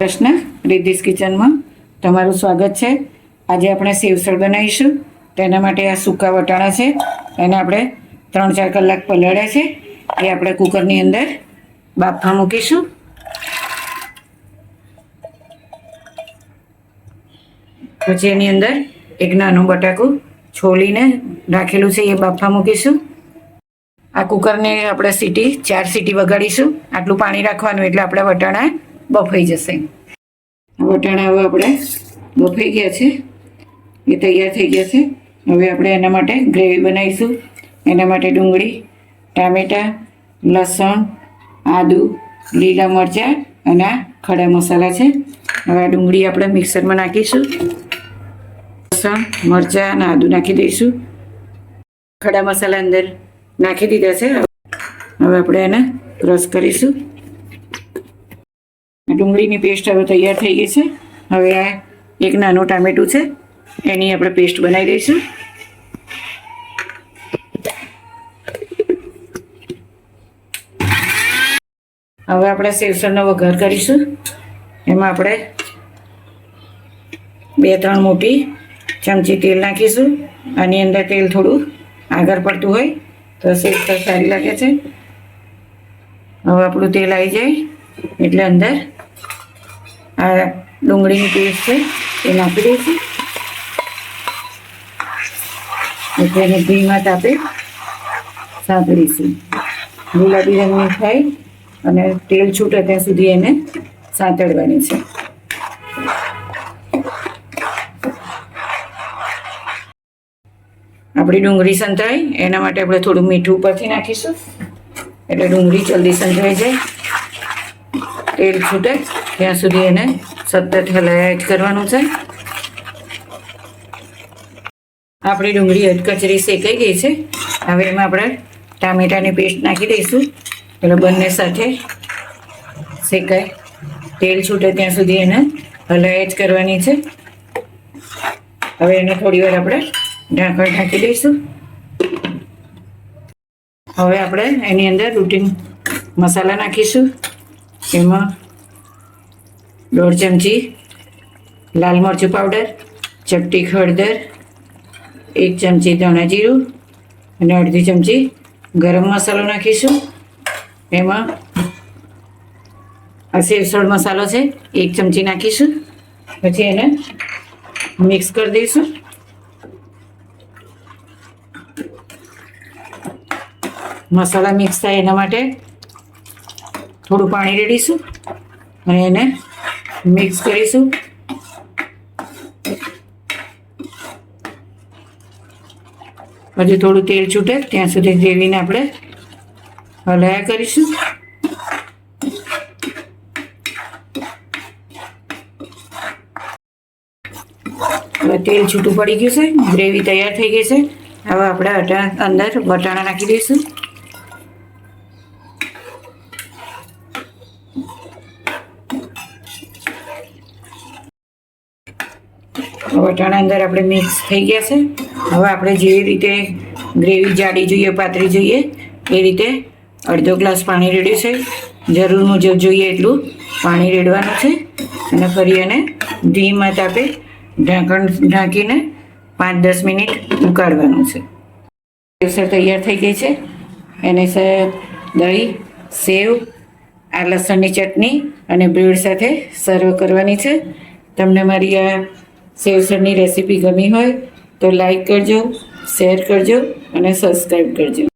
કૃષ્ણ રિદ્ધિસ કિચનમાં તમારું સ્વાગત છે. આજે આપણે સેવસળ બનાવીશું. તેના માટે આ સૂકા વટાણા છે. એને આપણે ત્રણ ચાર કલાક પલાળ્યા છે. એ આપણે કુકરની અંદર બાફા મૂકીશું. પછી એની અંદર એક નાનું બટાકું છોલીને રાખેલું છે એ બાફા મૂકીશું. આ કુકરને આપણે સીટી ચાર સીટી વગાડીશું. આટલું પાણી રાખવાનું એટલે આપણા વટાણા બફાઈ જશે. વટાણા હવે આપણે બફાઈ ગયા છે. એ તૈયાર થઈ ગયા છે. હવે આપણે એના માટે ગ્રેવી બનાવીશું. એના માટે ડુંગળી, ટામેટાં, લસણ, આદુ, લીલા મરચાં અને આ ખડા મસાલા છે. હવે આ ડુંગળી આપણે મિક્સરમાં નાખીશું. લસણ, મરચાં અને આદુ નાખી દઈશું. ખડા મસાલા અંદર નાખી દીધા છે. હવે આપણે એને ક્રશ કરીશું. ડુંગળીની પેસ્ટ હવે તૈયાર થઈ ગઈ છે. હવે આ એક નાનું ટામેટું છે. એની આપણે પેસ્ટ બનાવી દઈશું. હવે આપણે સેવસરનો વઘાર કરીશું. એમાં આપણે બે ત્રણ મોટી ચમચી તેલ નાખીશું. આની અંદર તેલ થોડું આગળ પડતું હોય તો સેવસર સારી લાગે છે. હવે આપણું તેલ આવી જાય. એટલે અંદર આ ડુંગળીની પેસ્ટ છે એ નાખી દઈશું. એટલે એને ધીમા તાપે સાંતળીશું ગુલાબી રંગની થાય અને તેલ છૂટે ત્યાં સુધી એને સાંતળવાની છે. આપણી ડુંગળી સંતળાય એના માટે આપણે થોડું મીઠું ઉપરથી નાખીશું. એટલે ડુંગળી જલ્દી સંતળાઈ જાય. તેલ છૂટે. ત્યાં સુધી એને સતત હલાયા જ કરવાનું છે. આપણી ડુંગળી હટકચરી શેકાઈ ગઈ છે. હવે એમાં આપણે ટામેટાની પેસ્ટ નાખી દઈશું. એટલે બંને સાથે શેકાય. તેલ છૂટે ત્યાં સુધી એને હલાયા જ કરવાની છે. હવે એને થોડી વાર આપણે ઢાંકણ ઢાંકી દઈશું. હવે આપણે એની અંદર રૂટીન મસાલા નાખીશું. એમાં દોઢ ચમચી લાલ મરચું પાવડર, ચપટી હળદર, એક ચમચી ધાણા જીરું અને અડધી ચમચી ગરમ મસાલો નાખીશું. એમાં આ સેવસળ મસાલો છે, એક ચમચી નાખીશું. પછી એને મિક્સ કરી દઈશું. મસાલા મિક્સ થાય એના માટે થોડું પાણી રેડીશું અને એને મિક્સ કરીશું હજી થોડું તેલ છૂટે, ત્યાં સુધી ગ્રેવીને આપણે હલાયા કરીશું. હવે તેલ છૂટું પડી ગયું છે, ગ્રેવી તૈયાર થઈ ગઈ છે. હવે આપણે અંદર વટાણા નાખી દઈશું. વટાણા અંદર આપણે મિક્સ થઈ ગયા છે. હવે આપણે જે રીતે ગ્રેવી જાડી જોઈએ, પાતળી જોઈએ, એ રીતે અડધો ગ્લાસ પાણી રેડ્યું છે. જરૂર મુજબ જોઈએ એટલું પાણી રેડવાનું છે. અને ફરી એને ધીમા તાપે ઢાંકણ ઢાંકીને પાંચ દસ મિનિટ ઉકાળવાનું છે. કેસર તૈયાર થઈ ગઈ છે. એને દહીં, સેવ, આ લસણની ચટણી અને બ્રેડ સાથે સર્વ કરવાની છે. તમને મારી આ સેવસરની રેસીપી ગમી હોય તો લાઈક કરજો શેર કરજો અને સબસ્ક્રાઈબ કરજો.